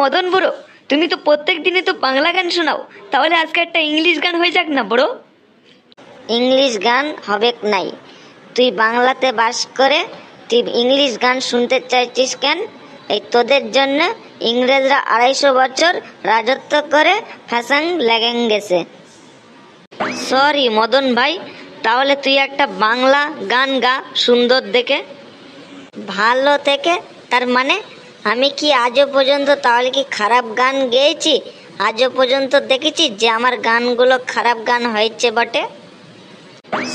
মদন বুড়ো, তুমি তো প্রত্যেক দিনে তো বাংলা গান শোনাও, তাহলে আজকে একটা ইংলিশ গান হয়ে যাক না বড়ো? ইংলিশ গান হবে নাই। তুই বাংলাতে বাস করে তুই ইংলিশ গান শুনতে চাইছিস কেন? এই তোদের জন্য ইংরেজরা আড়াইশো বছর রাজত্ব করে ফ্যাশন লেগেন গেছে। সরি মদন ভাই, তাহলে তুই একটা বাংলা গান গা সুন্দর দেখে। ভালো থেকে তার মানে আমি কি আজও পর্যন্ত তাহলে কি খারাপ গান গেয়েছি? আজও পর্যন্ত দেখেছি যে আমার গানগুলো খারাপ গান হয়েছে বটে।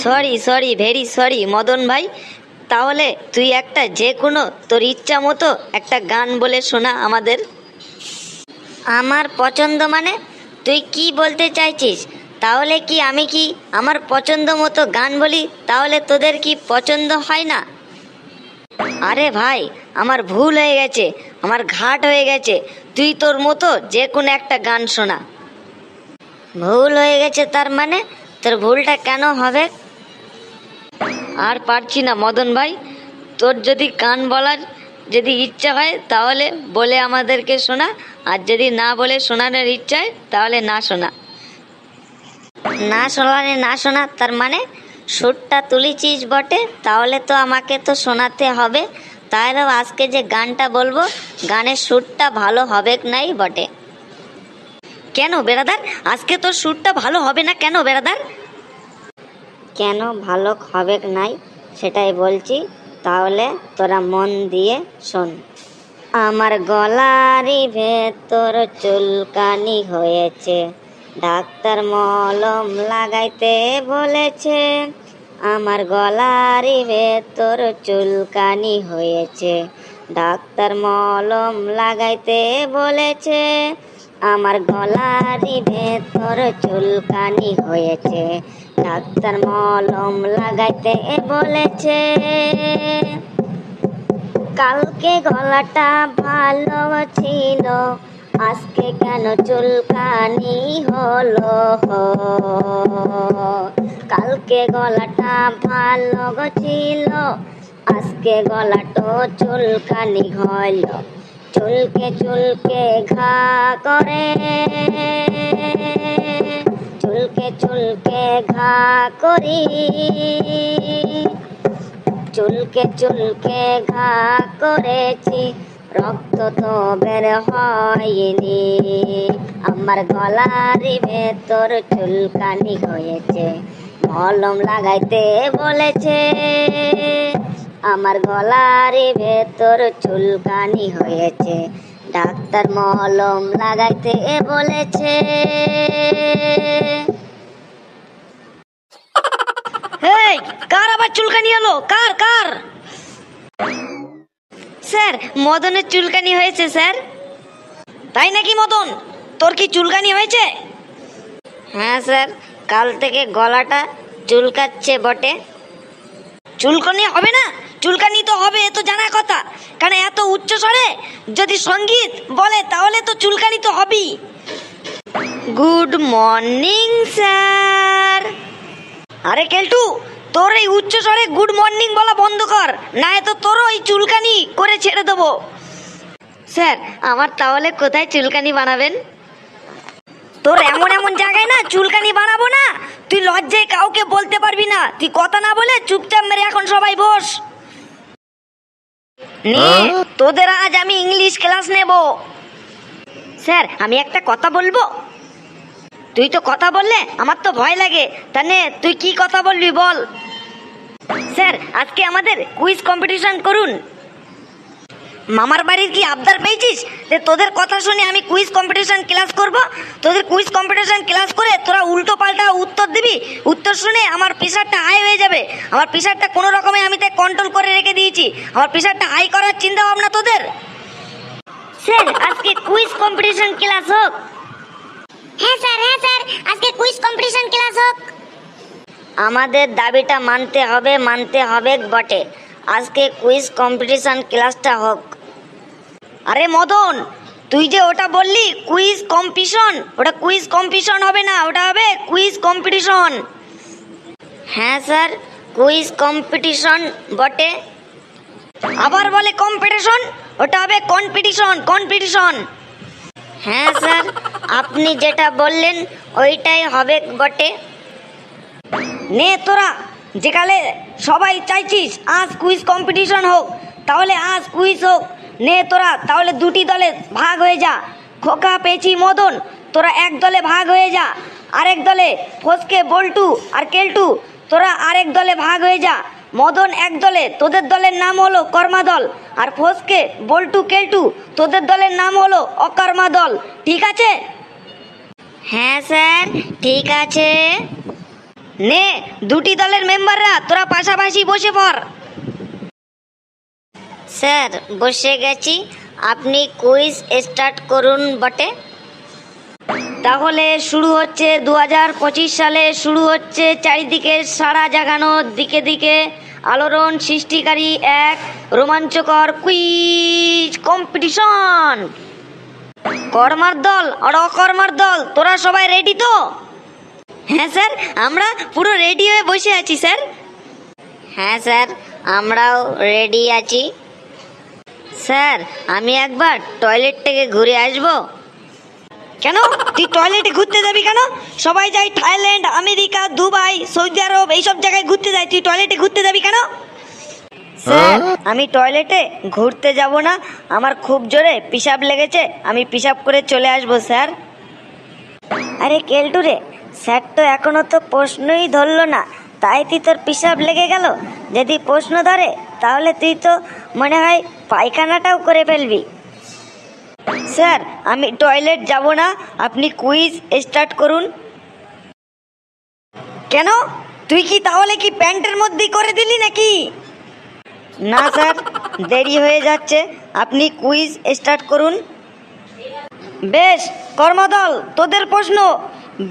Sorry sorry very sorry Madan ভাই। তাহলে তুই একটা যে কোনো তোর ইচ্ছা মতো একটা গান বলে শোনা আমাদের। আমার পছন্দ মানে তুই কি বলতে চাইছিস? তাহলে কি আমি কি আমার পছন্দ মতো গান বলি? তাহলে তোদের কি পছন্দ হয় না? আরে ভাই, আমার ভুল হয়ে গেছে, আমার ঘাট হয়ে গেছে। তুই তোর মতো যে কোনো একটা গান শোনা। ভুল হয়ে গেছে তার মানে? তোর ভুলটা কেন হবে? আর পারছি না, মদন ভাই। তোর যদি গান বলার যদি ইচ্ছা হয়, তাহলে বলে আমাদেরকে শোনা। আর যদি না বলে শোনানোর ইচ্ছা হয়, তাহলে না শোনা। না শোনালে না শোনা, তার মানে? সুরটা তুলেছিস বটে, তাহলে তো আমাকে তো শোনাতে হবে। তাহলে আজকে যে গানটা বলব, গানের সুরটা ভালো হবে নাই বটে। কেন বেড়াদার? আজকে তোর সুরটা ভালো হবে না কেন বেড়াদার? কেন ভালো হবে নাই সেটাই বলছি, তাহলে তোরা মন দিয়ে শোন। আমার গলারই ভেতর চুলকানি হয়েছে, ডাক্তার মলম লাগাইতে বলেছে। আমার গলারই ভেতর চুলকানি হয়েছে। ডাক্তার মলম লাগাইতে বলেছে, আমার গলারই ভেতর চুলকানি হয়েছে। ডাক্তার মলম লাগাইতে বলেছে, কালকে গলাটা ভালো ছিল, আজকে কেন চুলকানি হলো? কালকে গলাটা ভালো ছিল আজকে গলাটো চুলকানি হইল। চুলকে চুলকে ঘা করে, চুলকে চুলকে ঘা করি। চুলকে চুলকে ঘা করেছি, রক্ত তো বের হয়নি। আমার গলার ভেতর চুলকানি হয়েছে মলম লাগাইতে বলেছে, আমার গলার ভেতর চুলকানি হয়েছে। ডাক্তার মলম লাগাইতে বলেছে। এই কার আবার চুলকানি হলো? কার কার? স্যার, মদনের চুলকানি হয়েছে, স্যার। তাই নাকি মদন? তোর কি চুলকানি হয়েছে? হ্যাঁ স্যার। কাল থেকে গলাটা চুলকাচ্ছে বটে। চুলকানি হবে না? চুলকানি তো হবে, এ তো জানা কথা। কারণ এত উচ্চ স্বরে? যদি সংগীত বলে, তাহলে তো চুলকানি তো হবেই। Good morning, sir. আরে কেলটু, তোর এই উচ্চ স্বরে গুড মর্নিং বলা বন্ধ কর না তো তোরও এই চুলকানি করে ছেড়ে দেবো। স্যার, আমার তাহলে কোথায় চুলকানি বানাবেন? তোর এমন এমন জায়গায় না চুলকানি বানাবো না তুই লজ্জায় কাউকে বলতে পারবি না তুই কথা না বলে চুপচাপ মেরে এখন সবাই বস। নে তোদের আজ আমি ইংলিশ ক্লাস নেব। স্যার আমি একটা কথা বলব? তুই তো কথা বললে আমার তো ভয় লাগে। তাহলে তুই কি কথা বলবি বল। স্যার আজকে আমাদের কুইজ কম্পিটিশন করুন। মামার বাড়ির কি আবদার পেয়েছিস? যে তোদের কথা শুনে আমি কুইজ কম্পিটিশন ক্লাস করব তোদের কুইজ কম্পিটিশন ক্লাস করে তোরা উল্টো পাল্টা উত্তর দিবি। উত্তর শুনে আমার প্রেশারটা হাই হয়ে যাবে। আমার প্রেশারটা কোনো রকমে আমি তাই কন্ট্রোল করে রেখে দিয়েছি। আমার প্রেশারটা হাই করার চিন্তা ভাবনা তোদের? স্যার আজকে কুইজ কম্পিটিশন ক্লাস হোক। হ্যাঁ স্যার হ্যাঁ স্যার আজকে কুইজ কম্পিটিশন ক্লাস হোক। আমাদের দাবিটা মানতে হবে মানতে হবে বটে। আজকে কুইজ কম্পিটিশন ক্লাসটা হোক। আরে মদন, তুই যে ওটা বললি কুইজ কম্পিটিশন ওটা কুইজ কম্পিটিশন হবে না, ওটা হবে কুইজ কম্পিটিশন হ্যাঁ স্যার কুইজ কম্পিটিশন বটে। আবার বলে কম্পিটিশন ওটা হবে কম্পিটিশন কম্পিটিশন হ্যাঁ স্যার, আপনি যেটা বললেন, ওইটাই হবে বটে। নে তোরা, যেকালে সবাই চাইছিস, আজ কুইজ কম্পিটিশন হোক, তাহলে আজ কুইজ হোক। নে তোরা তাহলে দুটি দলে ভাগ হয়ে যা। খোকা পেঁচি মদন তোরা এক দলে ভাগ হয়ে যা। আরেক দলে ফসকে বল্টু আর কেলটু তোরা আরেক দলে ভাগ হয়ে যা। মদন এক দলে তোদের দলের নাম হলো কর্মা দল আর ফসকে বল্টু কেলটু তোদের দলের নাম হলো অকর্মা দল ঠিক আছে? হ্যাঁ স্যার ঠিক আছে। নে দুটি দলের মেম্বাররা তোরা পাশাপাশি বসে পড়। স্যার, বসে গেছি। আপনি কুইজ স্টার্ট করুন বটে। তাহলে শুরু হচ্ছে দু হাজার পঁচিশ সালে, শুরু হচ্ছে চারিদিকে সারা জাগানো, দিকে দিকে আলোড়ন সৃষ্টিকারী এক রোমাঞ্চকর কুইজ কম্পিটিশন কর্মার দল আর অকর্মার দল, তোরা সবাই রেডি তো? হ্যাঁ স্যার, আমরা পুরো রেডি হয়ে বসে আছি, স্যার। হ্যাঁ স্যার, আমরাও রেডি আছি। স্যার আমি একবার টয়লেট থেকে ঘুরে আসব। কেন? তুই টয়লেটে ঘুরতে যাবি কেন? সবাই যায় Thailand America Dubai Saudi Arab এইসব জায়গায় ঘুরতে যায়। তুই টয়লেটে ঘুরতে যাবি কেন? স্যার আমি টয়লেটে ঘুরতে যাব না। আমার খুব জোরে পিসাব লেগেছে। আমি পিসাব করে চলে আসব স্যার। আরে কেলটু রে স্যার তো এখনও তো প্রশ্নই ধরলো না। তাই তুই তোর পিসাব লেগে গেল? যদি প্রশ্ন ধরে তাহলে তুই তো মনে হয় পায়খানাটাও করে ফেলবি। স্যার, আমি টয়লেট যাব না, আপনি কুইজ স্টার্ট করুন। কেন? তুই কি তাহলে কি প্যান্টের মধ্যেই করে দিলি নাকি? না, স্যার, দেরি হয়ে যাচ্ছে, আপনি কুইজ স্টার্ট করুন। বেশ, কর্মদল, তোদের প্রশ্ন।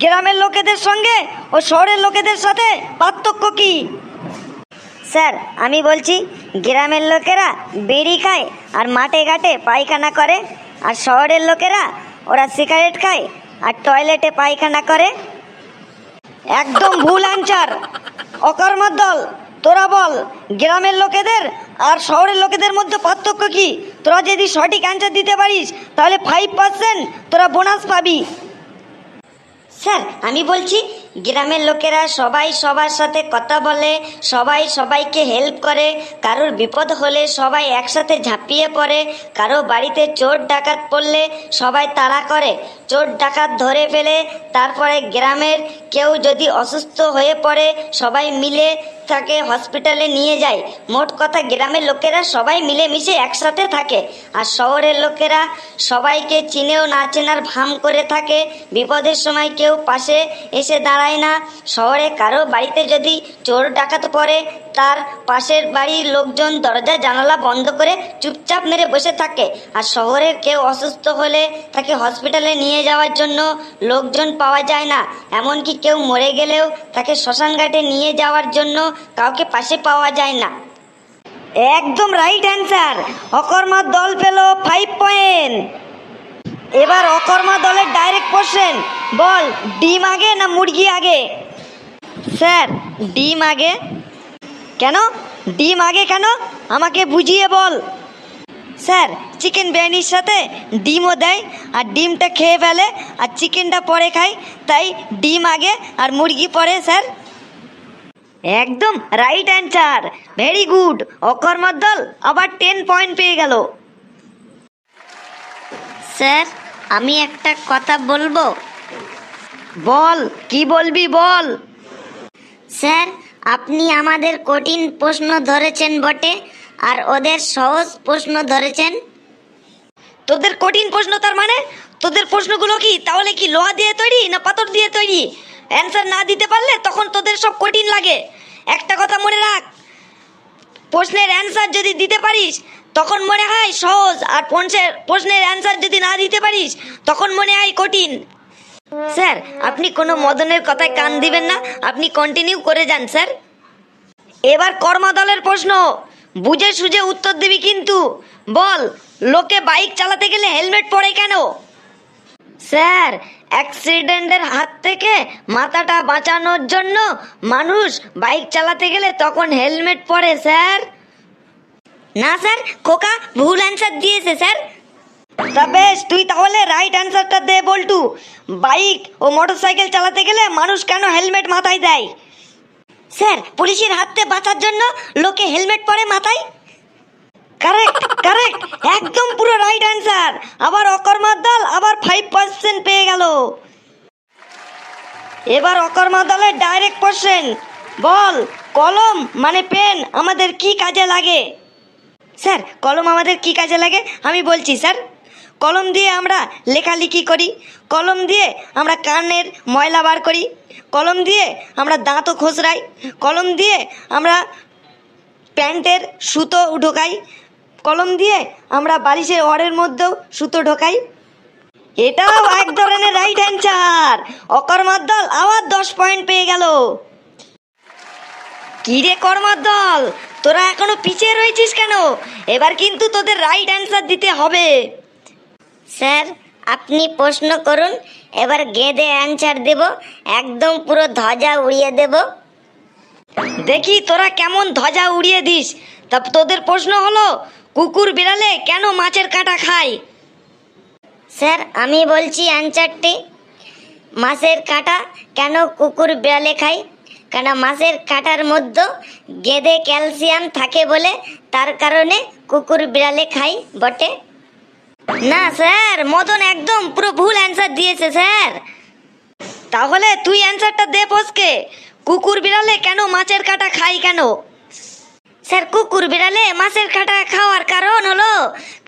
গ্রামের লোকেদের সঙ্গে ও শহরের লোকেদের সাথে পার্থক্য কি? স্যার, আমি বলছি, গ্রামের লোকেরা বিড়ি খায় আর মাঠে ঘাটে পায়খানা করে, আর শহরের লোকেরা ওরা সিগারেট খায় আর টয়লেটে পায়খানা করে। একদম ভুল অ্যান্সার অকর্মার দল, তোরা বল, গ্রামের লোকেদের আর শহরের লোকেদের মধ্যে পার্থক্য কি? তোরা যদি সঠিক অ্যান্সার দিতে পারিস, তাহলে ফাইভ পার্সেন্ট তোরা বোনাস পাবি। স্যার, আমি বলছি গ্রামের লোকেরা সবাই সবার সাথে কথা বলে, সবাই সবাইকে হেল্প করে। কারোর বিপদ হলে সবাই একসাথে ঝাঁপিয়ে পড়ে। কারও বাড়িতে চোর ডাকাত পড়লে সবাই তাড়া করে। চোর ডাকাত ধরে ফেলে, তারপরে গ্রামের কেউ যদি অসুস্থ হয়ে পড়ে, সবাই মিলে তাকে হসপিটালে নিয়ে যায়। মোট কথা গ্রামের লোকেরা সবাই মিলেমিশে একসাথে থাকে। আর শহরের লোকেরা সবাইকে চিনেও না চেনার ভাম করে থাকে। বিপদের সময় কেউ পাশে এসে দাঁড়ায় না। শহরে কারও বাড়িতে যদি চোর ডাকাত পড়ে, তার পাশের বাড়ির লোকজন দরজা জানালা বন্ধ করে চুপচাপ মেরে বসে থাকে। আর শহরের কেউ অসুস্থ হলে তাকে হসপিটালে নিয়ে যাওয়ার জন্য লোকজন পাওয়া যায় না। এমনকি কেউ মরে গেলেও তাকে শ্মশান ঘাটে নিয়ে যাওয়ার জন্য কাউকে পাশে পাওয়া যায় না। একদম রাইট অ্যান্সার অকর্মার দল পেল ফাইভ পয়েন্ট এবার অকর্মা দলের ডাইরেক্ট কোশ্চেন বল, ডিম আগে না মুরগি আগে? স্যার, ডিম আগে। কেন? ডিম আগে কেন? আমাকে বুঝিয়ে বল। স্যার চিকেন বিরিয়ানির সাথে ডিমও দেয়, আর ডিমটা খেয়ে ফেলে, আর চিকেনটা পরে খায়, তাই ডিম আগে আর মুরগি পরে, স্যার। একদম রাইট অ্যান্সার ভেরি গুড অকর্মার দল আবার টেন পয়েন্ট পেয়ে গেল। স্যার আমি একটা কথা বলব। বল কি বলবি বল? স্যার আপনি আমাদের কঠিন প্রশ্ন ধরেছেন বটে আর ওদের সহজ প্রশ্ন ধরেছেন। তোদের কঠিন প্রশ্ন তার মানে? তোদের প্রশ্নগুলো কি? তাহলে কি লোহা দিয়ে তৈরি না পাথর দিয়ে তৈরি? অ্যান্সার না দিতে পারলে তখন তোদের সব কঠিন লাগে। একটা কথা মনে রাখ প্রশ্নের অ্যান্সার যদি দিতে পারিস তখন মনে হয় সহজ আর প্রশ্নের প্রশ্নের অ্যান্সার যদি না দিতে পারিস, তখন মনে হয় কঠিন। স্যার, আপনি কোনো মদনের কথায় কান দিবেন না, আপনি কন্টিনিউ করে যান, স্যার। এবার কর্মা দলের প্রশ্ন। বুঝে সুঝে উত্তর দিবি কিন্তু। বল, লোকে বাইক চালাতে গেলে হেলমেট পরে কেন? স্যার, অ্যাক্সিডেন্টের হাত থেকে মাথাটা বাঁচানোর জন্য মানুষ বাইক চালাতে গেলে তখন হেলমেট পরে, স্যার। না স্যার খোকা ভুল অ্যান্সার দিয়েছে স্যার। তা বেশ তুই তাহলে রাইট অ্যান্সারটা দে বল্টু। বাইক ও মোটরসাইকেল চালাতে গেলে মানুষ কেন হেলমেট মাথায় দেয়? স্যার পুলিশের হাত বাঁচার জন্য লোকে হেলমেট পরে মাথায়? কারেক্ট কারেক্ট একদম পুরো রাইট অ্যান্সার আবার অকর্মার দল আবার ফাইভ পার্সেন্ট পেয়ে গেল। এবার অকর্মা দলের ডাইরেক্ট কোশ্চেন বল কলম মানে পেন আমাদের কি কাজে লাগে? স্যার, কলম আমাদের কি কাজে লাগে? আমি বলছি, স্যার। কলম দিয়ে আমরা লেখালেখি করি। কলম দিয়ে আমরা কানের ময়লা বার করি। কলম দিয়ে আমরা দাঁতও খসড়াই কলম দিয়ে আমরা প্যান্টের সুতো ঢোকাই। কলম দিয়ে আমরা বালিশের ওয়ারের মধ্যেও সুতো ঢোকাই। এটাও এক ধরনের রাইট অ্যান্সার অকর্মার আবার দশ পয়েন্ট পেয়ে গেল। কি রে কর্মার দল? তোরা এখনও পিছিয়ে রয়েছিস কেন? এবার কিন্তু তোদের রাইট অ্যান্সার দিতে হবে। স্যার, আপনি প্রশ্ন করুন, এবার গেঁদে অ্যান্সার দেব, একদম পুরো ধ্বজা উড়িয়ে দেব। দেখি তোরা কেমন ধ্বজা উড়িয়ে দিস। তা তোদের প্রশ্ন হলো, কুকুর বিড়ালে কেন মাছের কাঁটা খায়? স্যার, আমি বলছি অ্যান্সারটি মাছের কাঁটা কেন কুকুর বিড়ালে খায়? কেন মাছের কাঁটার মধ্যে গেদে ক্যালসিয়াম থাকে বলে তার কারণে কুকুর বিড়ালে খাই বটে। না, স্যার, মদন একদম পুরো ভুল অ্যান্সার দিয়েছে, স্যার। তাহলে তুই অ্যান্সারটা দে ফসকে কুকুর বিড়ালে কেন মাছের কাঁটা খাই কেন? স্যার, কুকুর বিড়ালে মাছের কাঁটা খাওয়ার কারণ হলো,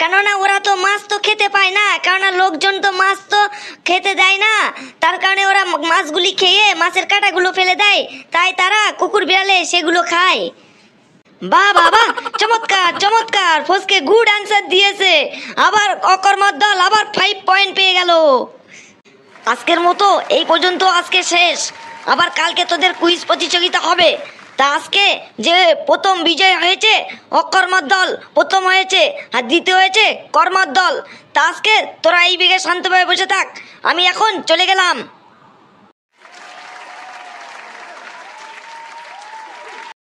কেননা ওরা তো মাছ তো খেতে পায় না, কেননা লোকজন তো মাছ তো খেতে দেয় না। তার কারণে ওরা মাছগুলি খেয়ে মাছের কাঁটাগুলো ফেলে দেয়, তাই তারা কুকুর বিড়ালে সেগুলো খায়। বাহ বাবা চমৎকার চমৎকার, ফসকে গুড অ্যান্সার দিয়েছে। আবার অকর্মার দল আবার ফাইভ পয়েন্ট পেয়ে গেল। আজকের মতো এই পর্যন্ত আজকে শেষ। আবার কালকে তোদের কুইজ প্রতিযোগিতা হবে। তা আজকে যে প্রথম বিজয় হয়েছে, অকর্মার দল প্রথম হয়েছে আর দ্বিতীয় হয়েছে কর্মার দল। তা আজকে তোরা এই বিঘে শান্তভাবে বসে থাক, আমি এখন চলে গেলাম।